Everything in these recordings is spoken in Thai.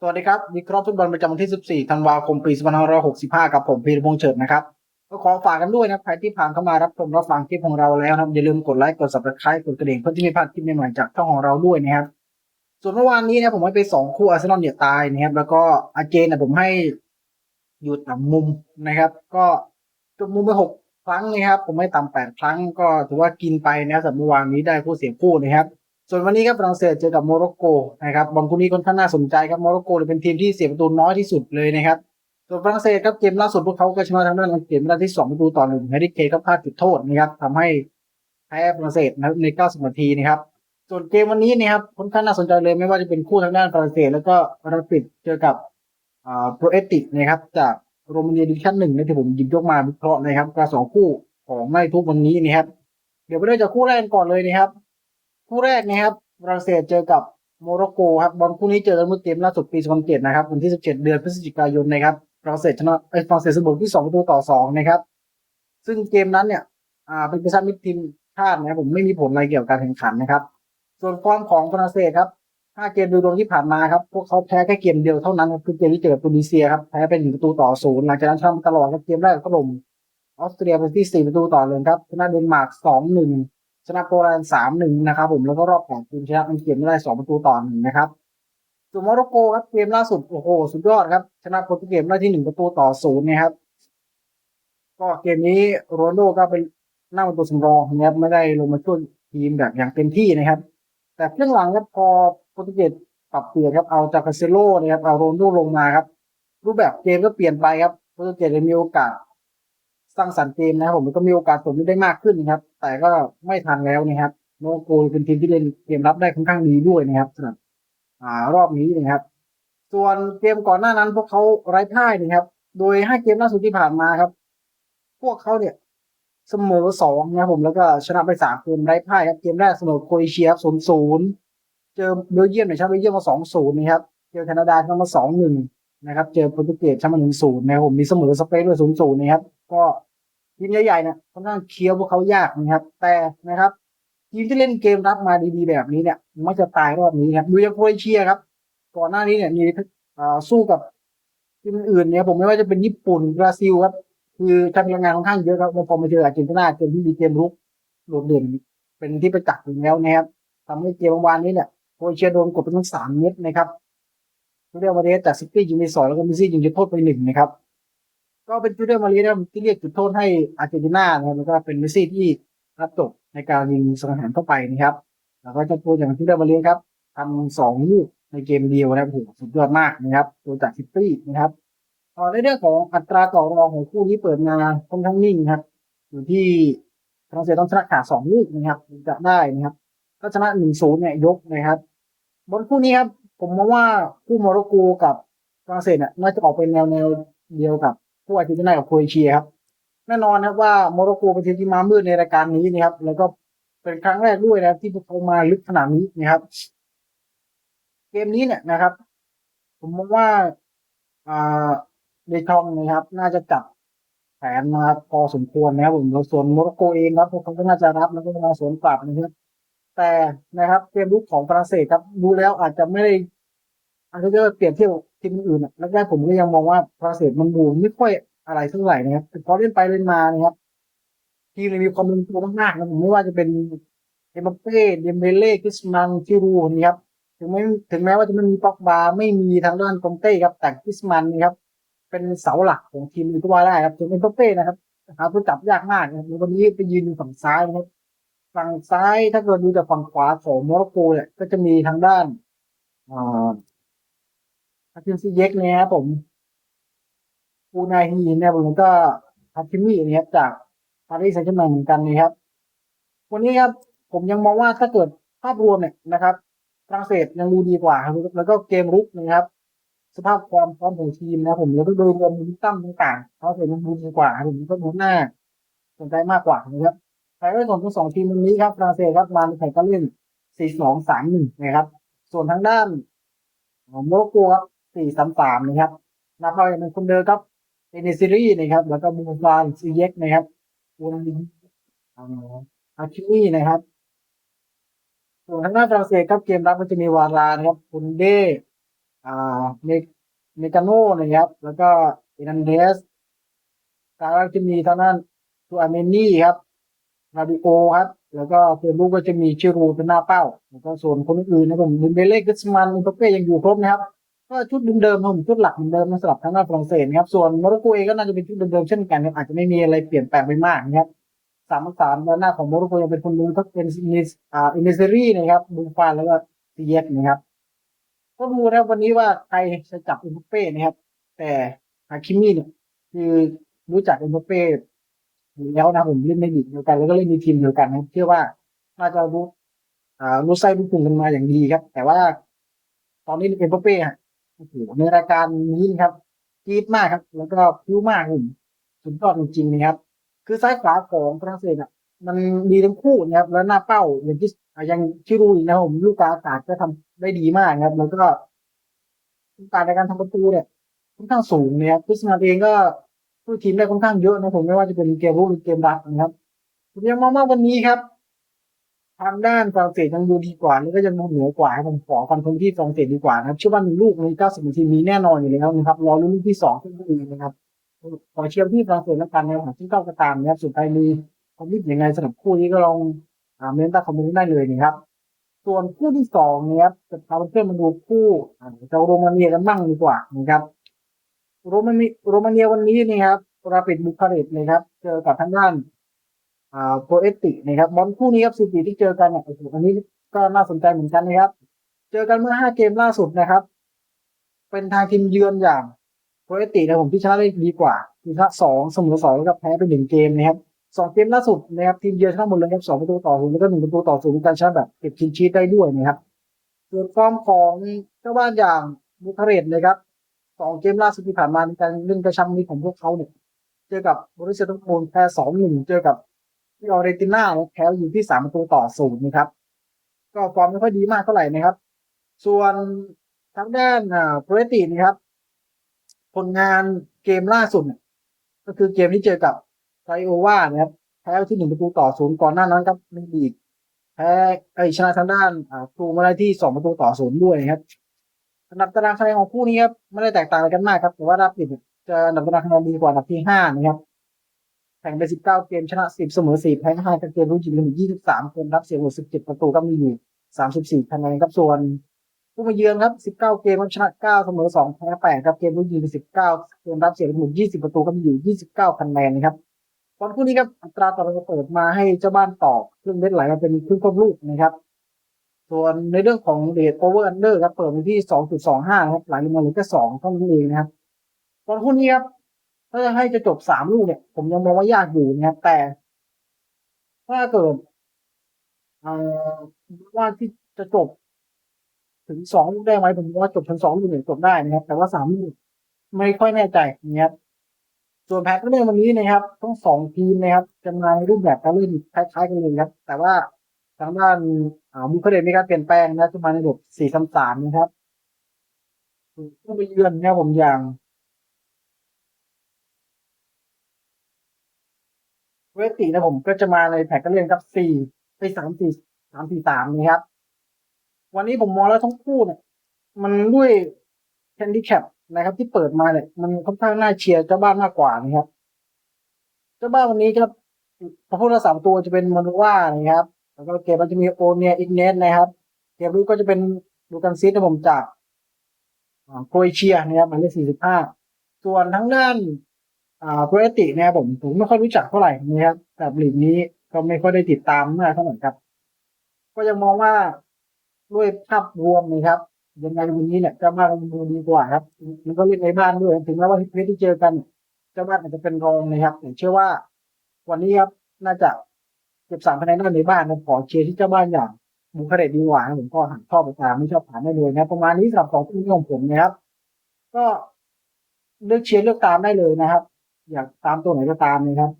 สวัสดีครับวิเคราะห์ฟุตบอลประจำวันที่ 14 ธันวาคม ปี 2565 กับผมพีรพงษ์เฉิดนะครับ ก็ขอฝากกันด้วยนะใครที่ผ่านเข้ามารับชมรับฟังคลิปของเราแล้วนะอย่าลืมกดไลค์กด subscribe กดกระดิ่งเพื่อที่ไม่พลาดคลิปใหม่ๆจากช่องของเราด้วยนะครับ ส่วนเมื่อวานนี้นะผมให้ไป 2 คู่อาร์เซนอลเนี่ยตายนะครับ แล้วก็อาเจนนะผมให้อยู่ต่ำมุมนะครับ ก็จบมุมไป 6 ครั้งนะครับ ผมให้ต่ำ8ครั้ง ก็ถือว่ากินไปนะครับสำหรับเมื่อวานนี้ได้ผู้เสียคู่นะครับ ส่วนวันนี้ครับฝรั่งเศสเจอกับโมร็อกโกนะครับบอลคู่นี้ค่อนข้างน่าสนใจครับโมร็อกโกเป็นทีมที่เสียประตูน้อยที่สุดเลยนะครับส่วนฝรั่งเศสครับเกมล่าสุดพวกเขาก็ชนะทางด้านอังกฤษมาได้ที่2ประตูต่อหนึ่งแฮร์รี่เคนก็พลาดจุดโทษนะครับทำให้แพ้ฝรั่งเศสนะใน 90 นาทีนะครับส่วนเกมวันนี้นะครับค่อนข้างน่าสนใจเลยไม่ว่าจะเป็นคู่ทางด้านฝรั่งเศสแล้วก็ราปิดเจอกับอ่าโปรเอติกนะครับจากโรมาเนียดิวิชั่นหนึ่งนะที่ผมหยิบยกมาวิเคราะห์นะครับการสองคู่ของในทุกวันนี้นะครับเดี๋ยวไปเริ่มจากคู่แรกก่อนเลยนะครับ คู่แรกนะครับฝรั่งเศสเจอกับโมร็อกโกครับบอลคู่นี้เจอกันเมื่อเกมล่าสุดปี2007นะครับวันที่ 17 เดือนพฤศจิกายนนะครับฝรั่งเศสชนะเอ้ฝรั่งเศสเสมอที่2ประตูต่อ2นะครับ ซึ่งเกมนั้นเนี่ยอ่าเป็นประชามิตรทีมชาตินะครับผมไม่มีผลอะไรเกี่ยวกับการแข่งขันนะครับ ส่วนฟอร์มของฝรั่งเศสครับ5เกมดูดวงที่ผ่านมาครับพวกเขาแพ้แค่เกมเดียวเท่านั้นคือเกมที่เจอกับตูนิเซียครับแพ้เป็นหนึ่งประตูต่อศูนย์หลังจากนั้นชนะมาตลอดครับเกมแรกก็ลมออสเตรียเป็นที่4ประตูต่อเลยครับชนะเดนมาร์ก2-1 ชนะโปแลนด์สามหนึ่งนะครับผมแล้วก็รอบของทีมชนะอังกฤษไม่ได้สองประตูต่อหนึ่งนะครับส่วนโมร็อกโกครับเกมล่าสุดโอ้โหสุดยอดครับ ชนะโปรตุเกสได้ที่หนึ่งประตูต่อศูนย์นะครับ ก็เกมนี้โรนลโดก็เป็นหน้าประตูสำรองนะครับไม่ได้ลงมาช่วยทีมแบบอย่างเต็มที่นะครับ แต่ครึ่งหลังครับพอโปรตุเกสปรับเปลี่ยนครับเอาจากคาเซโลนะครับเอาโรนลโดลงมาครับ รูปแบบเกมก็เปลี่ยนไปครับโปรตุเกสเลยมีโอกาส สร้างสรรค์เกมนะครับ ผมมันก็มีโอกาสผลได้มากขึ้นนะครับ แต่ก็ไม่ทันแล้วนะครับโมโกเป็นทีมที่เล่นเกมรับได้ค่อนข้างดีด้วยนะครับสำหรับอ่ารอบนี้นะครับ ส่วนเกมก่อนหน้านั้นพวกเขาไร้พ่ายนะครับ โดยห้าเกมล่าสุดที่ผ่านมาครับ พวกเขาเนี่ยเสมอสองนะครับผมแล้วก็ชนะไปสามเกมไร้พ่ายครับเกมแรกเสมอโครเอเชียศูนย์ศูนย์เจอเบลเยียมเนี่ยชนะเบลเยียมมาสองศูนย์นะครับเจอแคนาดาชนะมาสองหนึ่งนะครับ เจอโปรตุเกสชนะมาหนึ่งศูนย์นะครับผมมีเสมอสเปนด้วยศูนย์ศูนย์นะครับ ก็ ทีมใหญ่ๆเนี่ยค่อนข้างเคี้ยวพวกเขายากนะครับ แต่นะครับ ทีมที่เล่นเกมรับมาดีๆแบบนี้เนี่ย มักจะตายรอบนี้ครับดูอย่างโครเอเชียครับ ก่อนหน้านี้เนี่ยมีอ่าสู้กับทีมอื่นเนี่ยผมไม่ว่าจะเป็นญี่ปุ่นบราซิลครับคือใช้พลังงานค่อนข้างเยอะครับแล้วพอมาเจออาร์เจนตินาเกมที่มีเกมรุกโดดเด่นเป็นที่ประจักษ์อยู่แล้วนะครับทำให้เกมเมื่อวานนี้เนี่ยโครเอเชียโดนกดไปทั้งสามเม็ดนะครับเรียกมาเดสจากซิตี้ยิงไปสองแล้วก็มิซี่ยิงจุดโทษไปหนึ่งนะครับ ก็เป็นจูเดอร์มารีนะครับที่เรียกจุดโทษให้อาร์เจนตินานะครับแล้วก็เป็นเมิซี่ที่รับจบในการยิงสังหารเข้าไปนะครับ แล้วก็เจะตัวอย่างจูเดอร์มารีครับทำสองลูกในเกมเดียวนะครับโหสุดยอดมากนะครับตัวจากซิตี้นะครับต่อในเรื่องของอัตราต่อรองของคู่นี้เปิดมาค่อนข้างนิ่งครับ อยู่ที่ฝรั่งเศสต้องชนะขาดสองลูกนะครับจะได้นะครับถ้าชนะหนึ่งศูนย์เนี่ยยกนะครับบนคู่นี้ครับผมมองว่าคู่โมร็อกโกกับฝรั่งเศสเนี่ยน่าจะออกเป็นแนวแนวเดียวกับ คู่อาร์เจนตินากับโครเอเชียครับแน่นอนครับว่าโมร็อกโกเป็นทีมที่มามืดในรายการนี้นะครับ แล้วก็เป็นครั้งแรกด้วยนะครับ ที่พวกเขามาลึกขนาดนี้นะครับ เกมนี้เนี่ยนะครับ ผมมองว่าอ่าเดชองนะครับ น่าจะจับแผนมาพอสมควรนะครับผมส่วนโมร็อกโกเองครับพวกเขาก็น่าจะรับแล้วก็มาสวนกลับนะครับแต่นะครับ เกมลุกของฝรั่งเศสครับ ดูแล้วอาจจะไม่ได้อาจจะเปรียบเทียบ ทีมอื่นอะแรกๆผมก็ยังมองว่าฝรั่งเศสมันบูมไม่ค่อยอะไรเท่าไหร่นะครับแต่พอเล่นไปเล่นมานะครับทีมเลยมีความลงตัวมากๆนะผมไม่ว่าจะเป็นเอมบัปเป้เดมเบเล่คริสมันฟิรูนี่ครับถึงไม่ถึงแม้ว่าจะไม่มีป็อกบาไม่มีทางด้านกองเต้ครับแต่คริสมันนี่ครับ เป็นเสาหลักของทีมเลยก็ว่าได้ครับถึงเป็นป็อกเป้นะครับหาตัวจับยากมากนะครับวันนี้ไปยืนอยู่ฝั่งซ้ายนะครับฝั่งซ้ายถ้าเกิดดูจากฝั่งขวาของโมร็อกโกเนี่ยก็จะมีทางด้านอ่า อาคิมซิเยกเนี่ยครับผมปูนาฮีเนี่ยผมก็ฮาคิมิเนี่ยครับจากปารีสแซงต์แชร์แมงเหมือนกันนะครับ วันนี้ครับผมยังมองว่าถ้าเกิดภาพรวมเนี่ยนะครับฝรั่งเศสยังดูดีกว่าครับแล้วก็เกมรุกนะครับ สภาพความพร้อมของทีมนะครับผมแล้วก็โดยรวมมูลตั้มต่างๆเขาเห็นมันดูดีกว่าครับผมก็ดูหน้าสนใจมากกว่านะครับแต่ในส่วนของสองทีมตรงนี้ครับฝรั่งเศสครับมาในแข่งก็เล่น4-2-3-1นะครับ ส่วนทางด้านโมร็อกโกครับ 4-3-3นะครับนับเอาอย่างเป็นคนเดิมครับเอเนซิรีนะครับ แล้วก็บูฟานซีเย็กนะครับบูนิอาคิมี่นะครับส่วนทางด้านฝรั่งเศสครับเกมรับก็จะมีวารานะครับคุณเดอ่าเมเมกาโน่นะครับ แล้วก็เอนันเดสกลางจะมีทางด้านตูอาเมนี่ครับราบิโอครับ แล้วก็เฟลูกก็จะมีชิรูเป็นหน้าเป้าแล้วก็ส่วนคนอื่นนะผมดินเบเล่กิสมันอุปเป้ยังอยู่ครบนะครับ ก็ชุดเดิมๆครับผมชุดหลักเหมือนเดิมนะสำหรับทางด้านฝรั่งเศสครับส่วนโมร็อกโกเองก็น่าจะเป็นชุดเดิมๆเช่นกันครับอาจจะไม่มีอะไรเปลี่ยนแปลงไปมากนะครับสามสามด้านหน้าของโมร็อกโกยังเป็นคนดูก็เป็นอินอ่าอินเนเซอรี่นะครับบูฟานแล้วก็ซีเยสนะครับ ก็ดูนะครับวันนี้ว่าใครจะจับอุมเป้นะครับ แต่ฮาคิมี่เนี่ยคือรู้จักอุมเป้อยู่แล้วนะผมเล่นในลีกเดียวกันแล้วก็เล่นในทีมเดียวกันนะเชื่อว่าน่าจะรู้อ่ารู้ไส้รู้ปุ่มกันมาอย่างดีครับ แต่ว่า ตอนนี้เอ็มเป้อะ โอ้โหในรายการนี้นะครับกรีดมากครับ แล้วก็พิ้วมากผมสุดยอดจริงๆนะครับ คือซ้ายขวาของฝรั่งเศสอะมันดีทั้งคู่นะครับ แล้วหน้าเป้าอย่างที่ยังชิรูอีกนะผมลูกกาอากาศก็ทำได้ดีมากนะครับ แล้วก็โอกาสในการทำประตูเนี่ยค่อนข้างสูงนะครับคริสมาเองก็ช่วยทีมได้ค่อนข้างเยอะนะผมไม่ว่าจะเป็นเกมรุกหรือเกมรับนะครับผมยังมองว่าวันนี้ครับ ทางด้านฝรั่งเศสยังดูดีกว่าแล้วก็ยังดูเหนือกว่าครับผมขอฟันธงที่ฝรั่งเศสดีกว่านะครับเชื่อว่าหนึ่งลูกใน90นาทีมีแน่นอนอยู่แล้วนะครับรอลุ้นลูกที่สองขึ้นไปอีกนะครับขอเชียร์ที่ฝรั่งเศสแล้วกันนะครับที่เก้าก็ตามนะครับสุดท้ายมีความคิดยังไงสำหรับคู่นี้ก็ลองอ่าเมนต์ใต้คอมเมนต์ได้เลยนะครับ ส่วนคู่ที่สองนะครับจะพาเพื่อนมาดูคู่อ่าจะโรมาเนียกันบ้างดีกว่านะครับโรมาเนียโรมาเนียวันนี้นะครับราปิดบุคาเรสต์นะครับ เจอกับทางด้าน อ่าโปรเอตินะครับบอลคู่นี้ครับสถิติที่เจอกันเนี่ยโอ้โหอันนี้ก็น่าสนใจเหมือนกันนะครับ เจอกันเมื่อห้าเกมล่าสุดนะครับ เป็นทางทีมเยือนอย่างโปรเอตินะผมที่ชนะได้ดีกว่าคือชนะสองเสมอสองแล้วก็แพ้ไปหนึ่งเกมนะครับสองเกมล่าสุดนะครับทีมเยือนชนะหมดเลยครับสองประตูต่อศูนย์แล้วก็หนึ่งประตูต่อศูนย์การชนะแบบเก็บคินชีตได้ด้วยนะครับส่วนฟอร์มของเจ้าบ้านอย่างบุคาเรสต์นะครับสองเกมล่าสุดที่ผ่านมาในการเล่นกระชับนี้ของพวกเขาเนี่ย เจอกับบริษัทดอร์ทมูลแพ้สองหนึ่งเจอกับ ที่ออเรติน่าแพ้อยู่ที่สามประตูต่อศูนย์นะครับ ก็ฟอร์มไม่ค่อยดีมากเท่าไหร่นะครับ ส่วนทางด้านอ่าโปรเอตินะครับ ผลงานเกมล่าสุดก็คือเกมที่เจอกับไทโอวานะครับแพ้ที่หนึ่งประตูต่อศูนย์ก่อนหน้านั้นครับในลีกแพ้ไอชนะทางด้านอ่าครูมาได้ที่สองประตูต่อศูนย์ด้วยนะครับอันดับตารางคะแนนของคู่นี้ครับไม่ได้แตกต่างกันมากครับแต่ว่ารับผิดจะอันดับตารางคะแนนดีกว่าอันดับที่ห้านะครับ ข่งไปสิบเกมชนะสิบเสมอสี่แพ้ห้าเกมรู้จิตมียี่สิบสามเกมรับเสียหมดสิบเจ็ดประตูก็มีอยู่สามสิบสี่คะแนนครับส่วน ผู้มาเยือนครับ 19 เกมชนะ 9 เสมอ 2 แพ้8ครับเกมลุกยิงไป19 เกมรับเสียหมด20 ประตูก็มีอยู่ 29คะแนนนะครับบอลคู่นี้ครับอัตราต่อเวลาเปิดมาให้เจ้าบ้านต่อครึ่งเม็ดไหลมาเป็นครึ่งควบลูกนะครับ ส่วนในเรื่องของเรทโอเวอร์อันเดอร์ครับเปิดไปที่ 2.25 ครับไหลลงมาเหลือแค่2เท่านั้นเองนะครับบอลคู่นี้ครับ ถ้าจะให้จะจบ3ลูกเนี่ย ผมยังมองว่ายากอยู่นะครับแต่ ถ้าเกิดว่าที่จะจบ ถึงสองลูกได้ไหมผมว่าจบทั้งสองลูกเนี่ยจบได้นะครับ แต่ว่าสามลูกไม่ค่อยแน่ใจนะครับส่วนแพทก็เล่นวันนี้นะครับทั้งสองทีมนะครับจะมาในรูปแบบการเล่นคล้ายๆกันเลยครับ แต่ว่าทางด้านอ่าบุคเดมีการเปลี่ยนแปลงนะจะมาในระบบสี่สามสามนะครับผู้ไปเยือนนะครับผมอย่าง เวทีนะผมก็จะมาในแผนการเล่นครับสี่ไปสามสี่สามสี่สามนะครับ วันนี้ผมมองแล้วทั้งคู่เนี่ย มันด้วยแฮนดิแคปนะครับ ที่เปิดมาเนี่ย มันค่อนข้างน่าเชียร์เจ้าบ้านมากกว่านะครับเจ้าบ้านวันนี้ครับพอพูดละสามตัวจะเป็นมโนว่านะครับ แล้วก็เกมมันจะมีโอเนียอิกเนสนะครับ เกมรู้ก็จะเป็นลูกันซิสนะผมจากโครเอเชียนะครับหมายเลขสี่สิบห้าส่วนทั้งด้าน อ่าโปรเอติเนี่ยผมผมไม่ค่อยรู้จักเท่าไหร่นะครับแต่ลีกนี้ก็ไม่ค่อยได้ติดตามมากเท่าไหร่ครับ ก็ยังมองว่าด้วยภาพรวมนะครับยังไงวันนี้เนี่ยเจ้าบ้านมันดูดีกว่าครับมันก็เล่นในบ้านด้วยถึงแม้ว่าเพชที่เจอกันเจ้าบ้านอาจจะเป็นรองนะครับแต่เชื่อว่า วันนี้ครับน่าจะเก็บสามคะแนนได้ในบ้านนะขอเชียร์ที่เจ้าบ้านอย่างบุคเรตดีกว่านผมก็หันชอบไปตามไม่ชอบผ่านได้เลยนะประมาณนี้สำหรับสองคู่นี้ของผมนะครับ ก็เลือกเชียร์เลือกตามได้เลยนะครับ อยากตามตัวไหนก็ตามนะครับ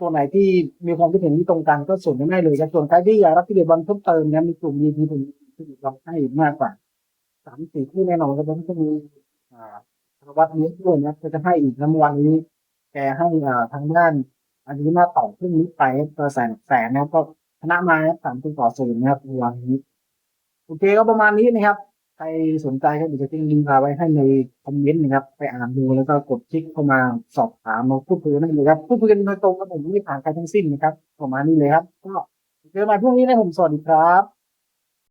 ตัวไหนที่มีความคิดเห็นที่ตรงกันก็ส่งกันได้เลยครับส่วนใครที่อยากรับที่เดบอลเพิ่มเติมนี่ยมีกลุ่มดีทีผมเราให้มากกว่าสามสี่คู่แน่นอนครับแล้วก็มีอ่าวัดนี้ด้วยนะก็จะให้อีกน้ำวันนี้ แกให้อ่าทางด้านอันนี้มาต่อครึ่งนี้ไปตัวแสนแสนนะครับก็ชนะมาสามตัวต่อศูนย์นะครับวันนี้โอเคก็ประมาณนี้นะครับ ใครสนใจก็เดี๋ยวจะทิ้งลิงก์เอาไว้ให้ในคอมเมนต์นะครับ ไปอ่านดูแล้วก็กดคลิกเข้ามาสอบถามมาพูดคุยกันได้เลยครับพูดคุยกันโดยตรงกับผมไม่ผ่านใครทั้งสิ้นนะครับประมาณนี้เลยครับ ก็เจอกันใหม่พรุ่งนี้นะผมสวัสดีครับ